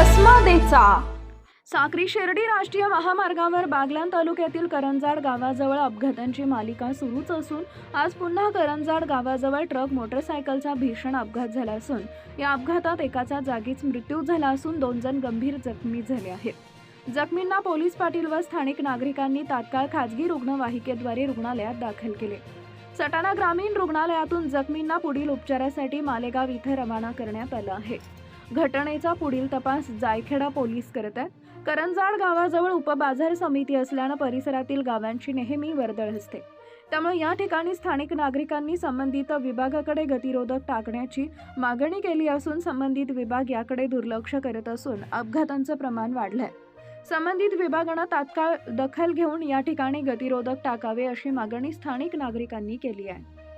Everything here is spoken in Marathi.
घडामोडींचा साक्री शिर्डी राष्ट्रीय महामार्गावर बागलान तालुक्यातील करंजाड गावाजवळ अपघातांची मालिका सुरूच असून आज पुन्हा करंजाड गावाजवळ ट्रक मोटरसायकलचा भीषण अपघात झाला असून या अपघातात एकाचा जागीच मृत्यू झाला असून दोन जण गंभीर जखमी झाले आहेत. जखमींना पोलीस पाटील व स्थानिक नागरिकांनी तात्काळ खाजगी रुग्णवाहिकेद्वारे रुग्णालयात दाखल केले. सटाणा ग्रामीण रुग्णालयातून जखमींना पुढील उपचारासाठी मालेगाव इथं रवाना करण्यात आलं आहे. घटनेचा पुढील तपास जायखेडा पोलीस करत आहेत. करंजाड गावाजवळ उपबाजार समिती असल्यानं परिसरातील गावांची नेहमी वर्दळ असते. त्यामुळे या ठिकाणी स्थानिक नागरिकांनी संबंधित विभागाकडे गतिरोधक टाकण्याची मागणी केली असून संबंधित विभाग याकडे दुर्लक्ष करत असून अपघातांचं प्रमाण वाढलंय. संबंधित विभागानं तात्काळ दखल घेऊन या ठिकाणी गतिरोधक टाकावे अशी मागणी स्थानिक नागरिकांनी केली आहे.